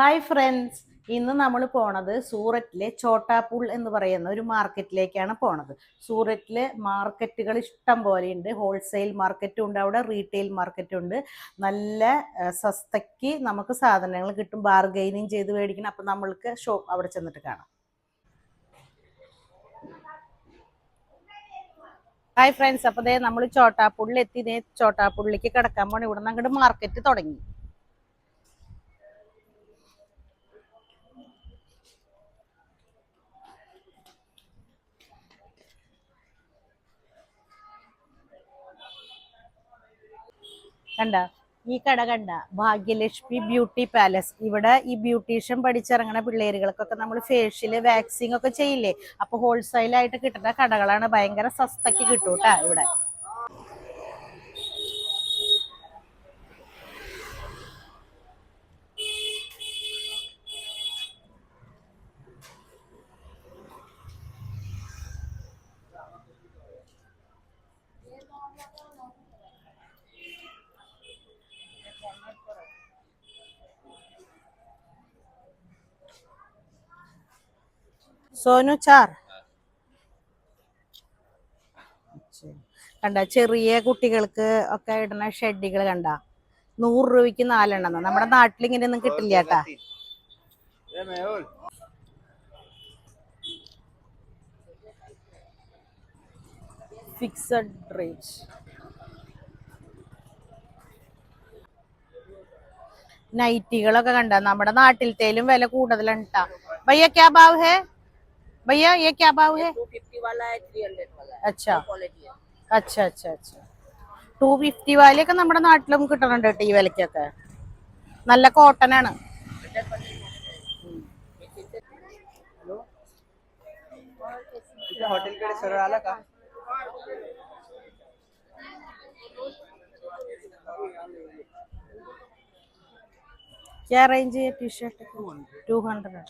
Hi friends ഇന്ന് നമ്മൾ പോണത് സൂററ്റിലെ ചോട്ടാപൂൾ എന്ന് പറയുന്ന ഒരു മാർക്കറ്റിലേക്കാണ് പോണത്. സൂററ്റിലെ മാർക്കറ്റുകൾ ഇഷ്ടം പോലെ ഉണ്ട്. ഹോൾസെയിൽ മാർക്കറ്റും ഉണ്ട് അവിടെ റീറ്റെയിൽ മാർക്കറ്റും ഉണ്ട്. നല്ല സസ്തയ്ക്ക് നമുക്ക് സാധനങ്ങൾ കിട്ടും. ബാർഗെയിനിങ് ചെയ്ത് മേടിക്കണം. അപ്പം നമ്മൾക്ക് ഷോപ്പ് അവിടെ ചെന്നിട്ട് കാണാം. ഹായ് ഫ്രണ്ട്സ് അപ്പോൾ ദേ നമ്മൾ ചോട്ടാപ്പുള്ളിൽ എത്തി ചോട്ടാപ്പുള്ളിലേക്ക് കിടക്കാൻ പോണ. ഇവിടെ നിന്ന് അങ്ങോട്ട് മാർക്കറ്റ് തുടങ്ങി. കണ്ട ഈ കട കണ്ട ഭാഗ്യലക്ഷ്മി ബ്യൂട്ടി പാലസ്. ഇവിടെ ഈ ബ്യൂട്ടീഷ്യൻ പഠിച്ചിറങ്ങുന്ന പിള്ളേരുകൾക്കൊക്കെ നമ്മൾ ഫേഷ്യൽ വാക്സിങ് ഒക്കെ ചെയ്യില്ലേ? അപ്പൊ ഹോൾസെയിൽ ആയിട്ട് കിട്ടുന്ന കടകളാണ്. ഭയങ്കര സസ്തക്ക് കിട്ടൂട്ടാ ഇവിടെ. സോനു ചാർ. കണ്ട ചെറിയ കുട്ടികൾക്ക് ഒക്കെ ഇടുന്ന ഷെഡികൾ കണ്ട. നൂറ് രൂപയ്ക്ക് നാലെണ്ണം നമ്മുടെ നാട്ടിൽ ഇങ്ങനെ ഒന്നും കിട്ടില്ല കേട്ടാ. ഫിക്സഡ് റേറ്റ് നൈറ്റികളൊക്കെ കണ്ട. നമ്മുടെ നാട്ടിലത്തേലും വില കൂടുതലാണ് ട്ടാ. ഭയ്യ ക്യാ ഭാവ് ഹേ भैया ये क्या भाव है टू फिफ्टी वाला है थ्री हंड्रेड वाला है अच्छा क्वालिटी है अच्छा अच्छा अच्छा ടു ഫിഫ്റ്റി വാലിയൊക്കെ നമ്മുടെ നാട്ടിലും കിട്ടുന്നുണ്ട് കേട്ടോ ഈ വിലക്കൊക്കെ നല്ല കോട്ടൺ ആണ് हॉटेलकडे सरळ आला का क्या रेंज है टी शर्ट टू हंड्रेड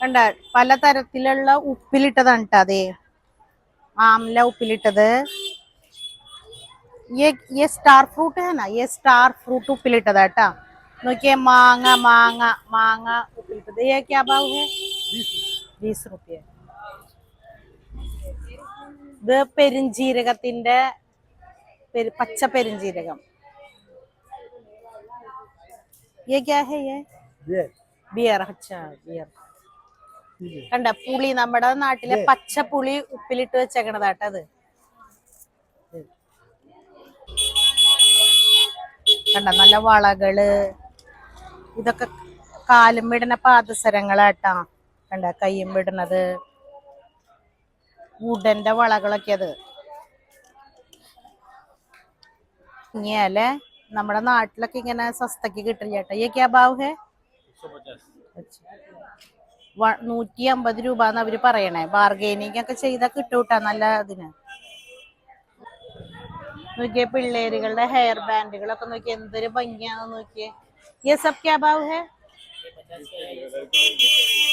കണ്ട പലതരത്തിലുള്ള ഉപ്പിലിട്ടതാണ് കേട്ടോ അതെ ആംല ഉപ്പിലിട്ടത് ये ये स्टार फ्रूट है ना ये स्टार फ्रूट ഉപ്പിലിട്ടതാ കേട്ടാ നോക്കിയേ മാങ്ങ മാങ്ങ മാങ്ങ ഉപ്പിലിട്ടത് ये क्या भाव है बीस रुपये ഇത് പെരുംജീരകത്തിന്റെ പെരു പച്ച പെരുംജീരകം ये क्या है ये ये ബിയർ അച്ഛാ ബിയർ കണ്ട പുളി നമ്മുടെ നാട്ടിലെ പച്ച പുളി ഉപ്പിലിട്ട് വെച്ചേക്കണതാട്ട അത് കണ്ട നല്ല വളകള് ഇതൊക്കെ കാലും ഇടുന്ന പാദസരങ്ങളാട്ടാ കണ്ട കയ്യും ഇടുന്നത് വുഡന്റെ വളകളൊക്കെ അത് ഇങ്ങനെയല്ലേ നമ്മുടെ നാട്ടിലൊക്കെ ഇങ്ങനെ സസ്തക്ക് കിട്ടില്ല ചേട്ടാ ഈ ക്യാ ഭാവ് ഹേ അച്ഛാ. വ- നൂറ്റി അമ്പത് രൂപ എന്ന് അവര് പറയണേ ബാർഗൈനിങ് ഒക്കെ ചെയ്താൽ കിട്ടൂട്ടാ നല്ല ഇതിന് നോക്കിയേ പിള്ളേരുകളുടെ ഹെയർ ബാൻഡുകളൊക്കെ നോക്കി എന്തൊരു ഭംഗിയാന്ന് നോക്കിയേ ये सब क्या भाव है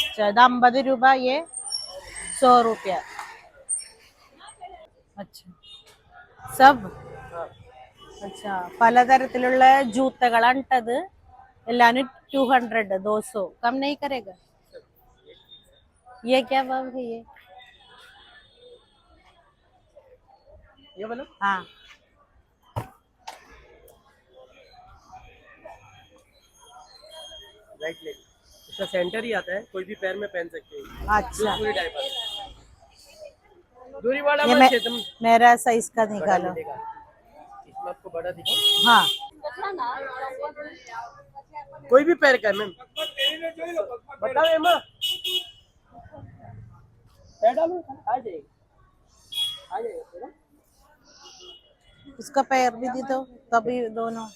अच्छा ഇത് അമ്പത് രൂപ ये सौ रुपया अच्छा സബ് അച്ഛാ പലതരത്തിലുള്ള ജൂത്തകളാണ് ഇട്ടത് എല്ലാനും ടു ഹൺഡ്രഡ് ദോസോ കം नहीं करेगा ये क्या भाव है ये ये बोलो हाँ राइट लेग इसका सेंटर ही आता है कोई भी पैर में पहन सकते हैं अच्छा पूरी टाइप आता है दूरी वाला ये मत मैं छे, तुम मेरा साइज का बड़ा निकालो इसमें आपको बड़ा दिखाओ हाँ। कोई भी पैर का मैम। बताओ एमा। पैर डालो आ जाएगा आ जाएगा उसका पैर भी दी दो तभी दोनों।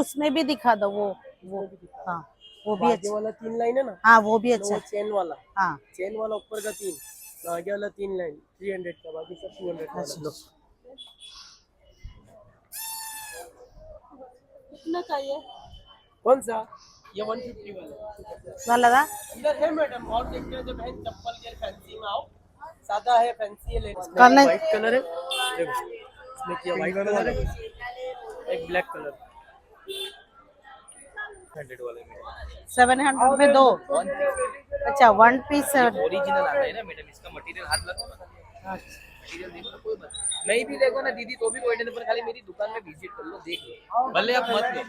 उसमें भी दिखा दो वो वो। हाँ वो भी अच्छा। वाला तीन लाइन है ना? हाँ वो भी अच्छा। चेन वाला। हाँ। चेन वाला ऊपर का तीन। आगे वाला तीन लाइन थ्री हंड्रेड का बाकी सब टू हंड्रेड कितना चाहिए? कौन सा? ये वन फिफ्टी वाला। वाला था? है मैडम और देखते हैं चप्पल के फैंसी में आओ। सादा है फैंसी है व्हाइट कलर है? इसमें किया व्हाइट कलर है? एक ब्लैक कलर हंड्रेड वाले में। सेवन हंड्रेड में दो। अच्छा वन पीस ओरिजिनल आता है ना मैडम इसका मटेरियल हाथ लगा अच्छा। नहीं भी देखो ना दीदी तो भी कोई टेंशन पर खाली मेरी दुकान में विज़िट कर लो देख लो। भले आप मत लो।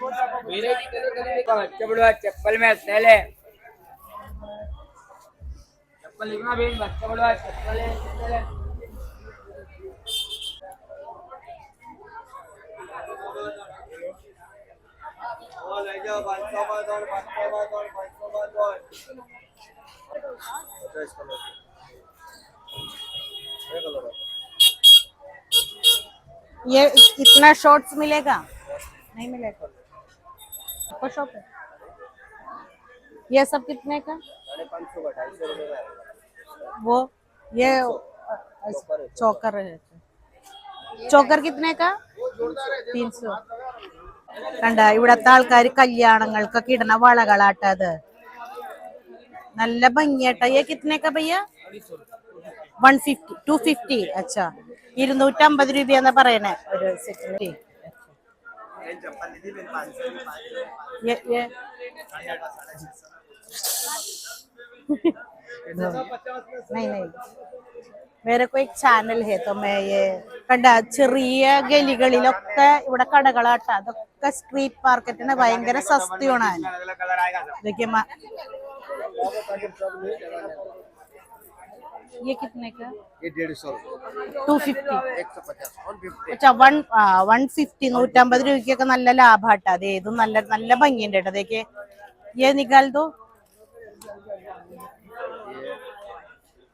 मेरे ही करो खाली चपड़वा चप्पल में सेल है चप्पल इतना भी चपड़वा चप्पल है सेल है। और ले जाओ 500 बाद और 500 बाद और 500 बाद और 50 कलर ये कितना शॉर्ट्स मिलेगा? नहीं मिलेगा। आपका शॉप है? ये सब कितने का? वो ये चौकर है ചോക്കർ കിത്തനേക്കാ തീൻസോ കണ്ട ഇവിടത്തെ ആൾക്കാർ കല്യാണങ്ങൾക്കൊക്കെ ഇടണ വളകളാട്ട അത്. നല്ല ഭംഗിയാട്ട. ഏ കിത്തനേക്കാ പയ്യ? വൺ ഫിഫ്റ്റി ടു ഫിഫ്റ്റി അച്ഛാ. ഇരുന്നൂറ്റമ്പത് രൂപയെന്നാ പറയണേ ഒരു സെറ്റിന് ये ये नहीं नहीं വേറെ कोई ചാനൽ ഹേ तो मैं ये കണ്ട ചെറിയ ഗലികളിലൊക്കെ ഇവിടെ കടകളാട്ട അതൊക്കെ സ്ട്രീറ്റ് മാർക്കറ്റിന് ഭയങ്കര സസ്തിയാണ് देखिए मा ये कितने का ये डेढ़ सौ ടു ഫിഫ്റ്റി एक सौ पचास वन फिफ्टी പക്ഷെ വൺ വൺ ഫിഫ്റ്റി നൂറ്റമ്പത് രൂപയ്ക്കൊക്കെ നല്ല ലാഭാട്ടാ അതെ ഇതും നല്ല നല്ല ഭംഗിയുണ്ട് കേട്ടോ അതൊക്കെ ये निकाल दो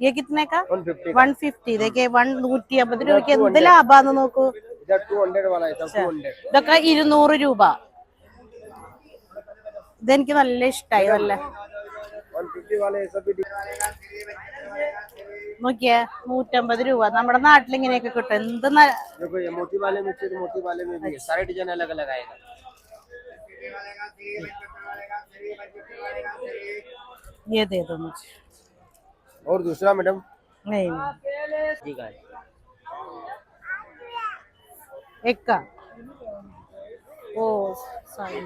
ये कितने का वन फिफ्टी വൺ ഫിഫ്റ്റി ഇതൊക്കെ വൺ നൂറ്റി അമ്പത് രൂപയ്ക്ക് എന്ത് ലാഭാന്ന് നോക്കൂ इधर टू हंड्रेड वाला है सब टू हंड्रेड ഇതൊക്കെ ഇരുന്നൂറ് രൂപ ഇതെനിക്ക് നല്ല ഇഷ്ടായി നല്ല നോക്കിയേ നൂറ്റമ്പത് രൂപ നമ്മുടെ നാട്ടിൽ ഇങ്ങനെയൊക്കെ കിട്ടും എന്ത് ന- देखो ये मोती वाले में फिर मोती वाले में भी है सारे डिजाइन अलग अलग आएगा ये दे दो मुझे और दूसरा मैडम नहीं नहीं ठीक है एक का ओ सॉरी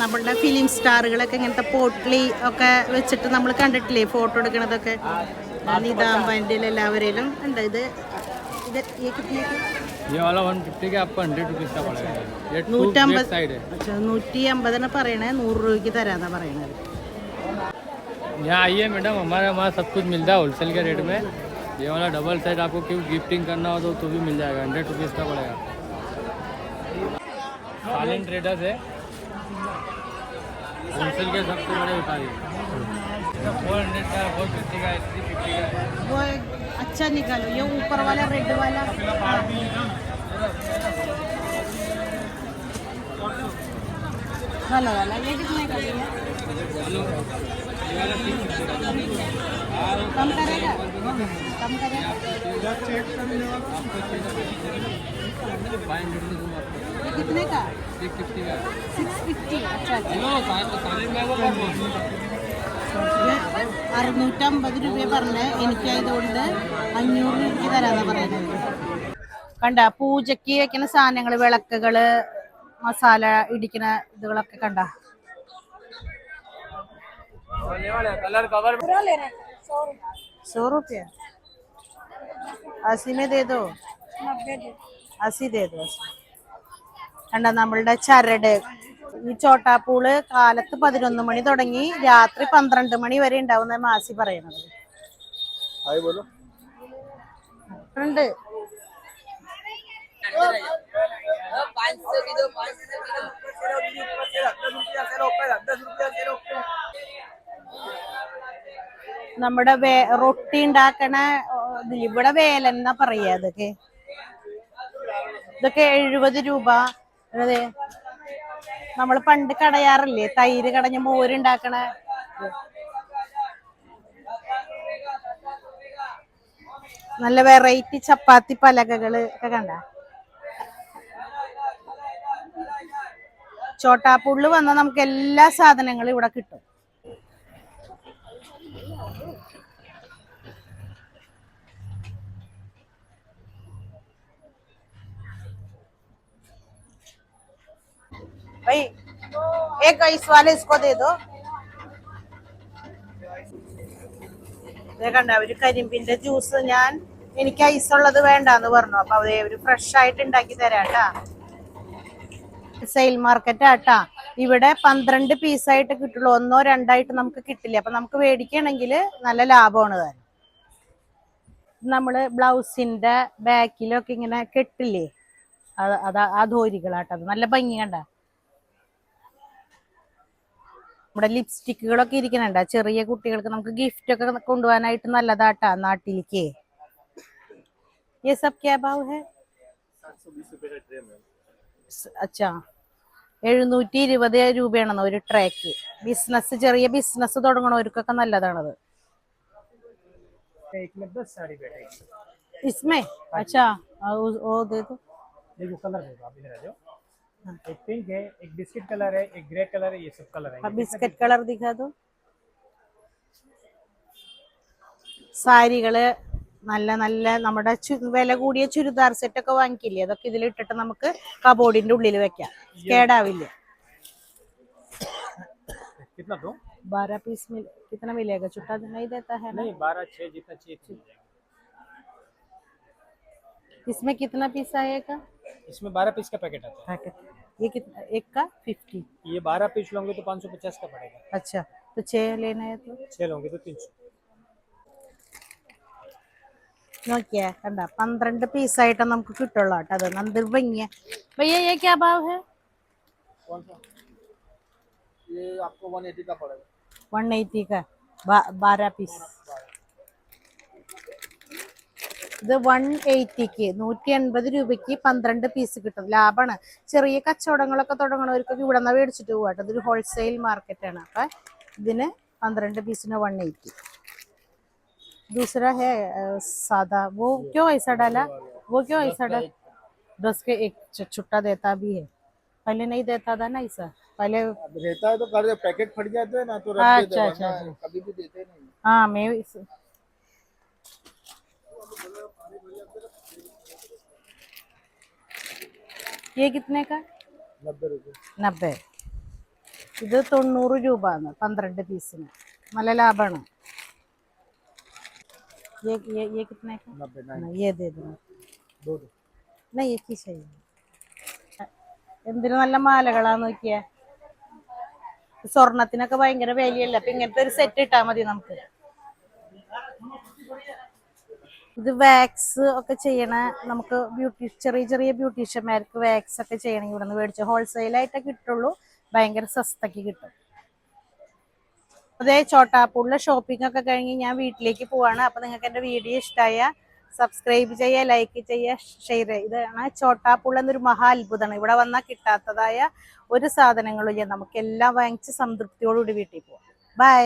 നമ്മളുടെ ഫിലിം സ്റ്റാറുകളൊക്കെ ഇങ്ങനത്തെ പോട്ട്ലി ഒക്കെ വെച്ചിട്ട് നമ്മൾ കണ്ടിട്ടില്ലേ ഫോട്ടോ എടുക്കണതൊക്കെ നിതാമ്പൻ്റെ എല്ലാവരിലും ഉണ്ട് ഇത് ഇത് ഈ കിട്ടുന്ന ये वाला वन फिफ्टी का आपको हंड्रेड रुपीज़ का पड़ेगा ये टू നൂറ്റമ്പത് साइड है അച്ഛാ, നൂറ്റി അമ്പതിന് പറയണേ നൂറ് രൂപയ്ക്ക് തരാന്നാ പറയണത് यहाँ आइए मैडम हमारे वहाँ सब कुछ मिलता है होलसेल के रेट में ये वाला डबल साइड आपको क्यों गिफ्टिंग करना हो तो तो भी मिल जाएगा हंड्रेड रुपीज़ का पड़ेगा साइलेंट ट्रेडर्स है होलसेल के सबसे बड़े व्यापारी फोर वो अच्छा निकालो, ये ऊपर वाला रेड वाला। वाला वाला, ये कितने का भैया कम करेगा? कम करेगा फाइव हंड्रेड में दूंगा आपको ये कितने का सिक्स फिफ्टी का सिक्स फिफ्टी अच्छा अच्छा लो साइलेंट बैग होगा ഇത് അറുന്നൂറ്റമ്പത് രൂപ പറഞ്ഞ് എനിക്കായതുകൊണ്ട് അഞ്ഞൂറ് രൂപയ്ക്ക് തരാന്നാ പറയുന്നത് കണ്ട പൂജയ്ക്ക് വെക്കുന്ന സാധനങ്ങള് വിളക്കുകള് മസാല ഇടിക്കുന്ന ഇതുകളൊക്കെ കണ്ട कलर कवर सौ रुपया अस्सी में दे दो अस्सी दे दो കണ്ട നമ്മളുടെ ചരട് ഈ ചോട്ടാപ്പൂള് കാലത്ത് പതിനൊന്ന് മണി തുടങ്ങി രാത്രി പന്ത്രണ്ട് മണി വരെ ഉണ്ടാവുന്ന മാസി പറയണത് हाय बोलो ഉണ്ട് पाँच सौ की दो पाँच सौ की दो നമ്മുടെ വേ റൊട്ടി ഉണ്ടാക്കണ ഓ, ഇതില് ഇവിടെ വേലെന്നാ പറയാ ഇതൊക്കെ ഇതൊക്കെ എഴുപത് രൂപ. അതെ. നമ്മൾ പണ്ട് കടയാറില്ലേ തൈര് കടഞ്ഞ മോരുണ്ടാക്കണ. നല്ല വെറൈറ്റി ചപ്പാത്തി പലകകൾ ഒക്കെ കണ്ട? ചോട്ടാപ്പുള്ളു വന്നാൽ നമുക്ക് എല്ലാ സാധനങ്ങളും ഇവിടെ കിട്ടും. भाई एक आइस वाले इसको दे दो ദേ കണ്ട അവര് കരിമ്പിന്റെ ജ്യൂസ് ഞാൻ എനിക്ക് ഐസ് ഉള്ളത് വേണ്ടാന്ന് പറഞ്ഞു അപ്പൊ അവര് അവര് ഫ്രഷ് ആയിട്ട് ഉണ്ടാക്കി തരാട്ടാ സെയിൽ മാർക്കറ്റ് ആട്ടാ ഇവിടെ പന്ത്രണ്ട് പീസായിട്ട് കിട്ടുള്ളൂ ഒന്നോ രണ്ടായിട്ട് നമുക്ക് കിട്ടില്ല അപ്പൊ നമുക്ക് മേടിക്കണമെങ്കിൽ നല്ല ലാഭമാണ് താൻ നമ്മള് ബ്ലൗസിന്റെ ബാക്കിലൊക്കെ ഇങ്ങനെ കെട്ടില്ലേ അത് അതാ ആ ധോരികളാട്ടത് നല്ല ഭംഗി കണ്ട നമ്മുടെ ലിപ്സ്റ്റിക്കുകളൊക്കെ ഇരിക്കുന്നുണ്ട് ചെറിയ കുട്ടികൾക്ക് നമുക്ക് ഗിഫ്റ്റ് ഒക്കെ കൊണ്ടുപോകാനായിട്ട് നല്ലതാട്ടാ നാട്ടിലേക്ക് ये सब क्या भाव है സ്- അച്ഛാ എഴുന്നൂറ്റി ഇരുപത് രൂപയാണെന്ന് ഒരു ട്രേക്ക് ബിസിനസ് ചെറിയ ബിസിനസ് തുടങ്ങണവർക്കൊക്കെ നല്ലതാണത് एक में दस साड़ी बैठेगी इसमें अच्छा आ, वो वो दे दो देखो कलर देखो आप इधर आ जाओ एक पिंक है एक बिस्किट कलर है एक ग्रे कलर है ये सब कलर है ബിസ്ക്കറ്റ് കളർ ദിഖാ ദോ സാരികള് നല്ല നല്ല നമ്മുടെ ചു- വില കൂടിയ ചുരിദാർ സെറ്റ് ഒക്കെ വാങ്ങിക്കില്ലേ അതൊക്കെ ഇതിൽ ഇട്ടിട്ട് നമുക്ക് കബോർഡിന്റെ ഉള്ളിൽ വെക്കാം കേടാവില്ല कितना दो बारह पीस मिल कितना मिलेगा छुट्टा नहीं देता है ना नहीं बारह छः जितना चाहिए मिल जाएगा इसमें कितना पीस आएगा इसमें बारह पीस का पैकेट आता पैकेट ये कितना एक का फिफ्टी है ये बारह पीस लोगे तो पाँच सौ पचास का पड़ेगा अच्छा तो छः लेना है तो छः लोगे तो तीन सौ നോക്കിയേ കണ്ട പന്ത്രണ്ട് പീസായിട്ട് നമുക്ക് കിട്ടുള്ളൂ കേട്ടോ അത് നന്ദ ഭംഗിയ ഭയ്യ ये क्या भाव है कौन सा ये आपको वन एटी का पड़ेगा वन एटी का बा- बारह पीस ഇത് വൺ എയ്റ്റിക്ക് നൂറ്റി എൺപത് രൂപയ്ക്ക് പന്ത്രണ്ട് പീസ് കിട്ടും ലാഭമാണ് ചെറിയ കച്ചവടങ്ങളൊക്കെ തുടങ്ങണവർക്കൊക്കെ ഇവിടെ നിന്ന് മേടിച്ചിട്ട് പോകാട്ടോ ഇതൊരു ഹോൾസെയിൽ മാർക്കറ്റാണ് അപ്പം ഇതിന് പന്ത്രണ്ട് പീസിന് വൺ എയ്റ്റി दूसरा है अ, सादा वो क्यों ऐसा डाला वो क्यों ऐसा डाला दस के एक छु- छुट्टा देता भी है पहले नहीं देता था ना ऐसा पहले अब रहता है तो कर दे पैकेट फट जाते हैं ना तो रख हाँ, देते अच्छा, हैं, अच्छा, वरना कभी भी देते नहीं हाँ मैं ये कितने का नब्बे रुपए നബ്ബെ ഇത് തൊണ്ണൂറ് രൂപ പന്ത്രണ്ട് പീസിന് നല്ല ലാഭമാണ് ये ये ये कितने का नब्बे ना, ये दे दो दो दो नहीं एक ही चाहिए എന്തിനു നല്ല മാലകളാ നോക്കിയേ സ്വർണത്തിനൊക്കെ ഭയങ്കര വിലയല്ല അപ്പൊ ഇങ്ങനത്തെ ഒരു സെറ്റ് ഇട്ടാ മതി നമുക്ക് ഇത് വാക്സ് ഒക്കെ ചെയ്യണ നമുക്ക് ബ്യൂട്ടി ചെറിയ ചെറിയ ബ്യൂട്ടീഷ്യന്മാർക്ക് വാക്സ് ഒക്കെ ചെയ്യണമെങ്കിൽ ഇവിടെ നിന്ന് മേടിച്ചു ഹോൾസെയിലായിട്ടേ കിട്ടുള്ളൂ. ഭയങ്കര സസ്തക്ക് കിട്ടും. അതെ ചോട്ടാപ്പൂളിലെ ഷോപ്പിംഗ് ഒക്കെ കഴിഞ്ഞ് ഞാൻ വീട്ടിലേക്ക് പോവാണ്. അപ്പൊ നിങ്ങൾക്ക് എന്റെ വീഡിയോ ഇഷ്ടമായ സബ്സ്ക്രൈബ് ചെയ്യുക ലൈക്ക് ചെയ്യുക ഷെയർ ചെയ്യുക. ഇതാണ് ചോട്ടാപ്പുള്ള എന്നൊരു മഹാ അത്ഭുതമാണ്. ഇവിടെ വന്നാൽ കിട്ടാത്തതായ ഒരു സാധനങ്ങളും ഇല്ല. നമുക്ക് എല്ലാം വാങ്ങിച്ച് സംതൃപ്തിയോടുകൂടി വീട്ടിൽ പോവാം. ബൈ